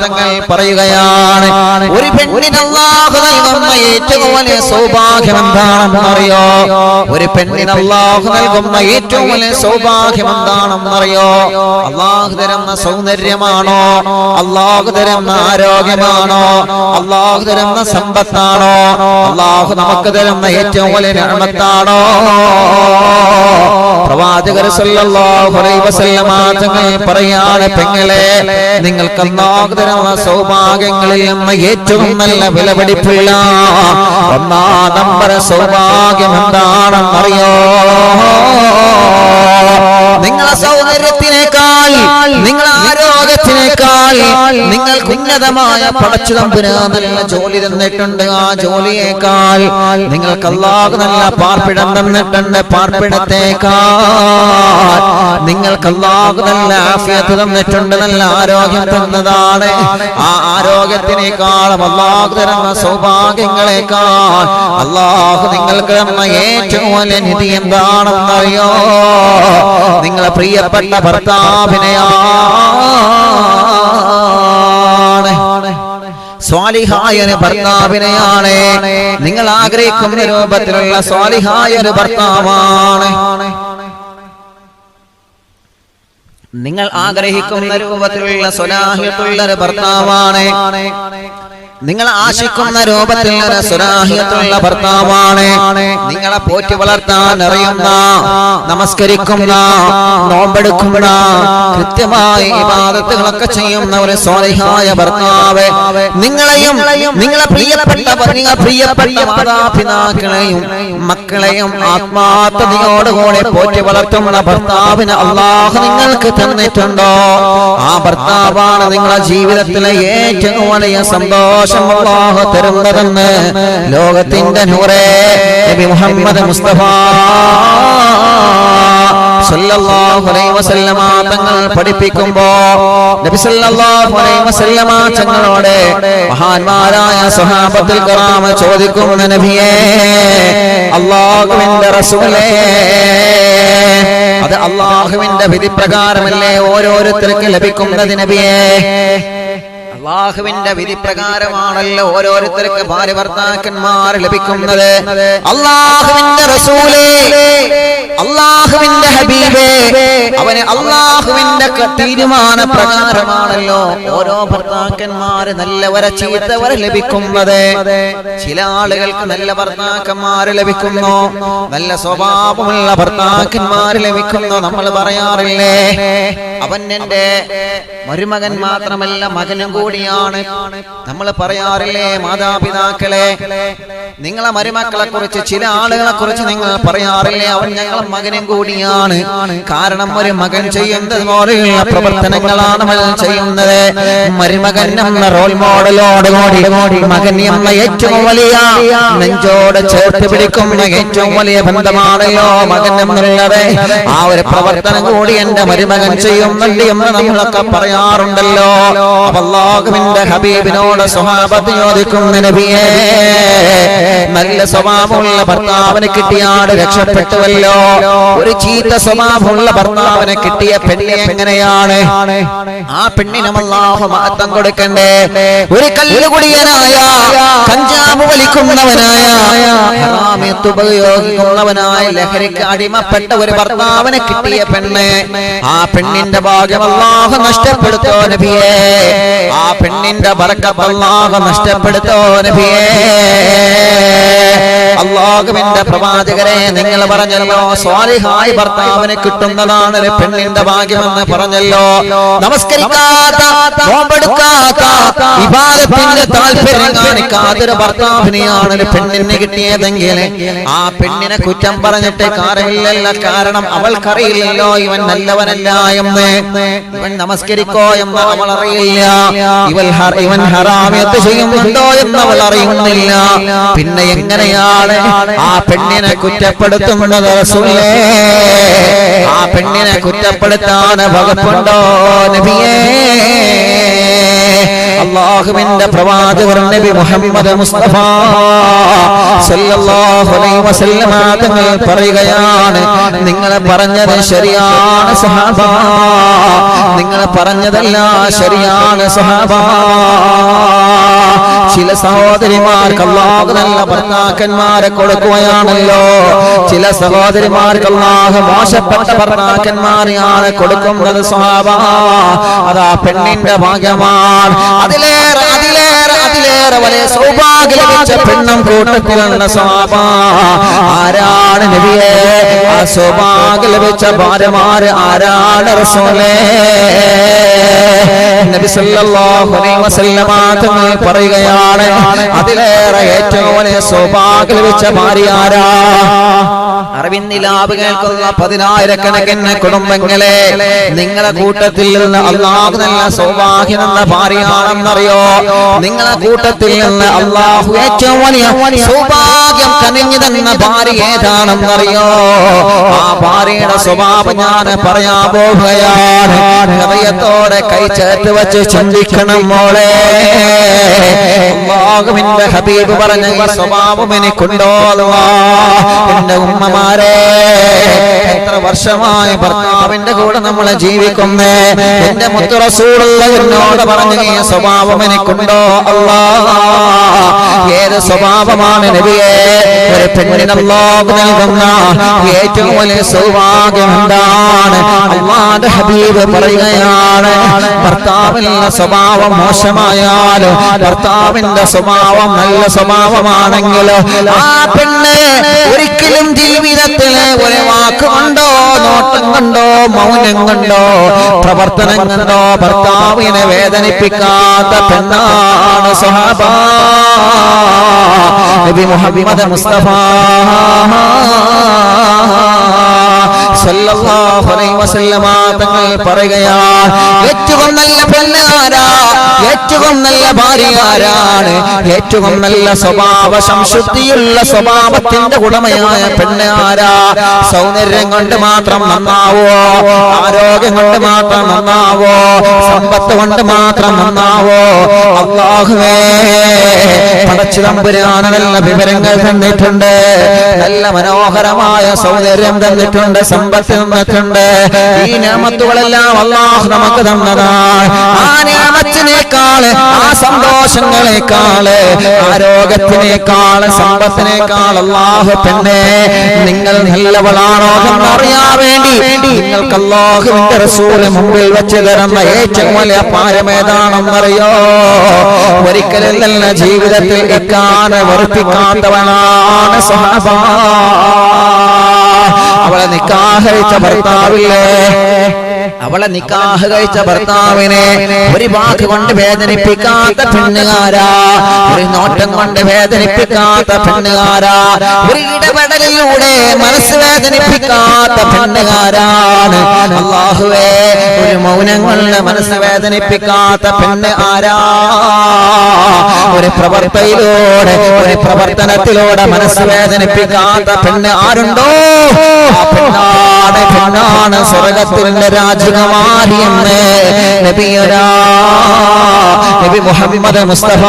തങ്ങൾ പറയുകയാണ് ഒരു പെണ്ണിന് അല്ലാഹു നൽകുന്ന ഏറ്റവും വലിയ സൗഭാഗ്യം എന്താണെന്നറിയോ? ഒരു പെണ്ണിന് അല്ലാഹു നൽകുന്ന ഏറ്റവും വലിയ സൗഭാഗ്യം എന്താണെന്നറിയോ? അള്ളാഹു തരുന്ന സൗന്ദര്യമാണോ? അള്ളാഹു തരുന്ന ആരോഗ്യമാണോ? അള്ളാഹു തരുന്ന സമ്പത്താണോ? അല്ലാഹു നമുക്ക് തരുന്ന ഏറ്റവും വലിയ നിഅമത്താണോ പ്രവാചകർ തങ്ങൾ പറയാണ് പെങ്ങളെ നിങ്ങൾക്ക് സൗഭാഗ്യങ്ങളിൽ നിന്ന് ഏറ്റവും നല്ല വിലപിടിപ്പില്ല ഒന്നാം നമ്പർ സൗഭാഗ്യം എന്താണെന്നറിയോ നിങ്ങളെ സൗന്ദര്യത്തിനേക്കാൾ നിങ്ങളെ ആരോഗ്യത്തിനേക്കാൾ നിങ്ങൾക്ക് ഉന്നതമായ പടച്ചു തമ്പുരാ നല്ല ജോലി തന്നിട്ടുണ്ട്. ആ ജോലിയേക്കാൾ നിങ്ങൾക്ക് അല്ലാഹു നല്ല പാർപ്പിടം തന്നിട്ടുണ്ട്. പാർപ്പിടത്തേക്കാൾ നിങ്ങൾക്ക് അല്ലാഹു നല്ല ആഫിയത്ത് തന്നിട്ടുണ്ട്. നല്ല ആരോഗ്യം തന്നതാണ്. ആ ആരോഗ്യത്തിനേക്കാളും അല്ലാഹു തരുന്ന സൗഭാഗ്യങ്ങളെക്കാൾ അല്ലാഹു നിങ്ങൾക്ക് തന്ന ഏറ്റവും വലിയ നിധി എന്താണെന്നറിയോ? നിങ്ങളെ പ്രിയപ്പെട്ട ഭർത്താവിനെയാണ് സ്വാലിഹായ ഭർത്താവിനെയാണ്. നിങ്ങൾ ആഗ്രഹിക്കുന്ന രൂപത്തിലുള്ള സ്വാലിഹായ ഒരു ഭർത്താവാണ്. നിങ്ങൾ ആഗ്രഹിക്കുന്ന രൂപത്തിലുള്ള സ്വലാഹിയത്തുള്ള ഒരു ഭർത്താവാണ്. നിങ്ങൾ ആശിക്കുന്ന രൂപത്തിലുള്ള സ്വലാഹിയത്തുള്ള ഭർത്താവാണ്. നിങ്ങളെ പോറ്റി വളർത്താൻ അറിയുന്ന നമസ്കരിക്കുന്ന നോമ്പെടുക്കുന്ന കൃത്യമായി വിവാദത്തുകളൊക്കെ ചെയ്യുന്ന ഒരു സ്വാലിഹായ ഭർത്താവ്. നിങ്ങളെയും നിങ്ങളെ പ്രിയപ്പെട്ട പ്രിയപ്പെട്ട മാതാപിതാക്കളെയും മക്കളെയും ആത്മാർത്ഥതയോടുകൂടെ പോറ്റി വളർത്തുന്ന ഭർത്താവിന് അള്ളാഹു നിങ്ങൾക്ക് തന്നിട്ടുണ്ടോ? ആ ഭർത്താവാണ് നിങ്ങളെ ജീവിതത്തിലെ ഏറ്റവും വലിയ സന്തോഷം അള്ളാഹു തരുന്നതെന്ന് ലോകത്തിന്റെ നൂറേ നബി മുഹമ്മദ് മുസ്തഫ സല്ലല്ലാഹു അലൈഹി വസല്ലമ തങ്ങൾ പഠിപ്പിക്കുമ്പോ നബി സല്ലല്ലാഹു അലൈഹി വസല്ലമ തങ്ങളോട് മഹാന്മാരായ സ്വഹാബത്തുൽ കറാമ ചോദിക്കുന്ന നബിയേ അള്ളാഹുവിന്റെ റസൂലേ അത് അള്ളാഹുവിന്റെ വിധിപ്രകാരമല്ലേ ഓരോരുത്തർക്ക് ലഭിക്കുന്നത് നബിയേ? അള്ളാഹുവിന്റെ വിധി പ്രകാരമാണല്ലോ ഓരോരുത്തർക്ക് ഭാര്യ ഭർത്താക്കന്മാർ ലഭിക്കുന്നത്. അള്ളാഹുവിന്റെ റസൂലേ. അള്ളാഹുവിന്റെ ഹബീബേ. അവന് അള്ളാഹുവിന്റെ തീരുമാന പ്രകാരമാണല്ലോ ഓരോ ഭർത്താക്കന്മാര് നല്ലവരെ ചീത്തവരെ ലഭിക്കുന്നത്. ചില ആളുകൾക്ക് നല്ല ഭർത്താക്കന്മാര് ലഭിക്കുന്നു. നല്ല സ്വഭാവമുള്ള ഭർത്താക്കന്മാര് ലഭിക്കുന്നു. നമ്മൾ പറയാറില്ലേ? അവൻ എന്റെ മരുമകൻ മാത്രമല്ല മകനും കൂടിയാണ്. നമ്മൾ പറയാറില്ലേ മാതാപിതാക്കളെ നിങ്ങളെ മരുമക്കളെ കുറിച്ച് ചില ആളുകളെ കുറിച്ച് നിങ്ങൾ പറയാറില്ലേ അവൻ ഞങ്ങളെ മകനും കൂടിയാണ്. കാരണം ഒരു മകൻ ചെയ്യുന്നത് പോലെയുള്ള പ്രവർത്തനങ്ങളാണ് അവൻ ചെയ്യുന്നത്. മരുമകൻ എന്ന റോൾ മോഡലോട് കൂടി മകൻ എന്ന ഏറ്റവും വലിയ നെഞ്ചോട് ചേർത്ത് പിടിക്കുന്ന ഏറ്റവും വലിയ ബന്ധമാണല്ലോ മകൻ എന്നുള്ളത്. ആ ഒരു പ്രവർത്തനം കൂടി എന്റെ മരുമകൻ ചെയ്യുന്നുണ്ട് എന്ന് നമ്മളൊക്കെ പറയാറുണ്ടല്ലോ. അള്ളാഹുവിന്റെ ഹബീബിനോട് സ്വഭാവത്ത് നല്ല സ്വഭാവമുള്ള ഭർത്താവിനെ കിട്ടിയാട് രക്ഷപ്പെട്ടുവല്ലോ. ഒരു ചീത്ത സ്വഭാവമുള്ള ഭർത്താവിനെ കിട്ടിയ പെണ്ണി എങ്ങനെയാണ്? ആ പെണ്ണിന് അള്ളാഹു മഹത്വം കൊടുക്കണ്ടേ. ഒരു കല്ലുകുടിയനായ കഞ്ചാവ് വലിക്കുന്നവനായ ലഹരിക്ക് അടിമപ്പെട്ട ഒരു ഭർത്താവിനെ കിട്ടിയ പെണ്ണ് ആ പെണ്ണിന്റെ ഭാഗ്യം അള്ളാഹു നഷ്ടപ്പെടുത്തോ നബിയേ. ആ പെണ്ണിന്റെ ബറക്കത്ത് അള്ളാഹു നഷ്ടപ്പെടുത്തോ നബിയേ. അള്ളാഹുവിന്റെ പ്രവാചകരെ നിങ്ങൾ പറഞ്ഞല്ലോ സ്വാലിഹായി ഭർത്താവിന് കിട്ടുന്നതാണ് പെണ്ണിന്റെ ഭാഗ്യമെന്ന് പറഞ്ഞല്ലോ. നമസ്കരിക്കാത്ത പെണ്ണിന് കിട്ടിയതെങ്കിൽ ആ പെണ്ണിനെ കുറ്റം പറഞ്ഞിട്ട് കാര്യമില്ലല്ല. കാരണം അവൾക്കറിയില്ലല്ലോ ഇവൻ നല്ലവനല്ല എന്ന്. ഇവൻ നമസ്കരിക്കോ എന്ന് അവൾ അറിയില്ല ഇവൾ ഹ- ഇവൻ ഹറാമിയത്ത് ചെയ്യുന്നുണ്ടോ എന്ന് അവൾ അറിയുന്നില്ല. പിന്നെ എങ്ങനെയാണ് ആ പെണ്ണിനെ കുറ്റപ്പെടുത്തുന്നത് റസൂലേ. ആ പെണ്ണിനെ കുറ്റപ്പെടുത്താൻ വകുപ്പുണ്ടോ നബിയേ? അള്ളാഹുവിന്റെ പ്രവാചകർ നബി മുഹമ്മദ് മുസ്തഫ സല്ലല്ലാഹു അലൈഹി വസല്ലം തങ്ങൾ പറയുകയാണ് നിങ്ങൾ പറഞ്ഞത് ശരിയാണ് സഹാബ നിങ്ങൾ പറഞ്ഞതല്ല ശരിയാണ് സഹാബ ചില സഹോദരിമാർക്ക് അള്ളാഹു നല്ല ഭർത്താക്കന്മാരെ കൊടുക്കുകയാണല്ലോ. ചില സഹോദരിമാർക്ക് അള്ളാഹു മോശപ്പെട്ട ഭർത്താക്കന്മാരെയാണ് കൊടുക്കുന്നത് സ്വഭാവ. അതാ പെണ്ണിന്റെ ഭാഗ്യമാണ്. അതിലേറെ അതിലേറെ വലിയ സൗഭാഗ്യം ലഭിച്ച പെണ്ണും കൂട്ടത്തിലുള്ള സ്വഭാവ ആരാണ് നബിയെ? ആ സൗഭാഗ്യം ലഭിച്ച ഭാര്യമാര് ആരാണ് റസൂലേ? നബി സല്ലല്ലാഹു അലൈഹി വസല്ലമ തങ്ങൾ പറയുകയാണ് അതിലേറെ ഏറ്റവും വലിയ സൗഭാഗ്യം ലഭിച്ച ഭാര്യ ആരാ? അറിവിന്നിലാവ് കേൾക്കുന്ന പതിനായിരക്കണക്കിന് കുടുംബങ്ങളെ നിങ്ങളെ കൂട്ടത്തിൽ നിന്ന് അള്ളാഹു നല്ല സൗഭാഗ്യം എന്ന ഭാര്യയാണെന്നറിയോ? നിങ്ങളെ കൂട്ടത്തിൽ നിന്ന് അള്ളാഹു ഏറ്റവും വലിയ സൗഭാഗ്യം കനിഞ്ഞു തന്ന ഭാര്യ ഏതാണെന്നറിയോ? ആ ഭാര്യയുടെ സ്വഭാവം ഞാൻ പറയാൻ പോവുകയാണ്. ഹൃദയത്തോടെ കൈ ചേർത്ത് വെച്ച് ചിന്തിക്കണം മോളെ. അള്ളാഹുവിന്റെ ഹബീബ് പറഞ്ഞ ഈ സ്വഭാവം എനിക്കുണ്ടോ എന്റെ എന്റെ ഉമ്മമാരെ എത്ര വർഷമായി ഭർത്താവിന്റെ കൂടെ നമ്മൾ ജീവിക്കുന്നേ? എന്റെ മുത്തുറസൂടുള്ള എന്നോട് പറഞ്ഞു ഈ സ്വഭാവം എനിക്കുണ്ടോ അല്ലാ ഏത് സ്വഭാവമാണ് നബിയെ? ഒരു പെണ്ണിന് അല്ലാഹു നൽകുന്ന ഏറ്റവും വലിയ സൗഭാഗ്യം എന്താണ്? ഹബീബ് പറയുകയാണ് ഭർത്താവിന്റെ സ്വഭാവം മോശമായാലും ഭർത്താവിന്റെ സ്വഭാവം നല്ല സ്വഭാവമാണെങ്കിൽ ആ പെണ്ണ് ഒരിക്കലും ജീവിതത്തിലെ ഒരു വാക്ക് കണ്ടോ നോട്ടം കണ്ടോ മൗനം കണ്ടോ പ്രവർത്തനം കൊണ്ടോ ഭർത്താവിനെ വേദനിപ്പിക്കാത്ത പെണ്ണാണ് സ്വഹാബ. നബി മുഹമ്മദ് മുസ്തഫ. തങ്ങൾ പറയുകയാ ഏറ്റവും നല്ല പെണ്ണ് ആരാ ഏറ്റവും നല്ല ഭാര്യമാരാണ് ഏറ്റവും നല്ല സ്വഭാവ സംശുദ്ധിയുള്ള സ്വഭാവത്തിന്റെ ഉടമയായ പെണ്ണാരാ. സൗന്ദര്യം കൊണ്ട് മാത്രം നന്നാവോ? ആരോഗ്യം കൊണ്ട് മാത്രം നന്നാവോ? സമ്പത്ത് കൊണ്ട് മാത്രം നന്നാവോ? അള്ളാഹുവേ. പടച്ചു തമ്പുരാണ് നല്ല വിവരങ്ങൾ തന്നിട്ടുണ്ട്. നല്ല മനോഹരമായ സൗന്ദര്യം തന്നിട്ടുണ്ട്. സമ്പത്ത് തന്നിട്ടുണ്ട്. ഈ നിയമത്തുകളെല്ലാം അള്ളാഹു നമുക്ക് തന്നതാണ്. ആ നാമത്തിനേക്കാൾ ആ സന്തോഷങ്ങളെക്കാൾ ആരോഗ്യത്തിനേക്കാൾ സമ്പത്തിനേക്കാൾ അള്ളാഹു പെണ്ണെ നിങ്ങൾ നല്ലവളാണോ അറിയാൻ വേണ്ടി നിങ്ങൾക്ക് അള്ളാഹുവിന്റെ റസൂൽ മുമ്പിൽ വെച്ച് തരുന്ന ഏറ്റവും വലിയ പാരമേതാണെന്നറിയോ ഒരിക്കലും നല്ല ജീവിതത്തിൽ ഇക്കാനെ വെറുപ്പിക്കാത്തവനാണ് സഹബ അവളെ നിക്കാഹരിച്ച ഭർത്താവില്ലേ? അവളെ നിക്കാഹ് കഴിച്ച ഭർത്താവിനെ ഒരു വാക്ക് കൊണ്ട് വേദനിപ്പിക്കാത്ത പെണ്ണുകാരാ. ഒരു നോട്ടം കൊണ്ട് വേദനിപ്പിക്കാത്ത പെണ്ണുകാരാ. ഒരു ഇടപെടലിലൂടെ മനസ്സ് വേദനിപ്പിക്കാത്ത പെണ്ണുകാരാണ്. അള്ളാഹുവേ ഒരു മൗനങ്ങളുടെ മനസ്സ് വേദനിപ്പിക്കാത്ത പെണ്ണ് ആരാ? ഒരു പ്രവർത്തയിലൂടെ ഒരു പ്രവർത്തനത്തിലൂടെ മനസ്സ് വേദനിപ്പിക്കാത്ത പെണ്ണ് ആരുണ്ടോ? പെണ്ണാണ് പെണ്ണാണ് സ്വർഗത്തിന്റെ രാജകുമാരി എന്ന് നബിയരാ. നബി മുഹമ്മദ് മുസ്തഫ.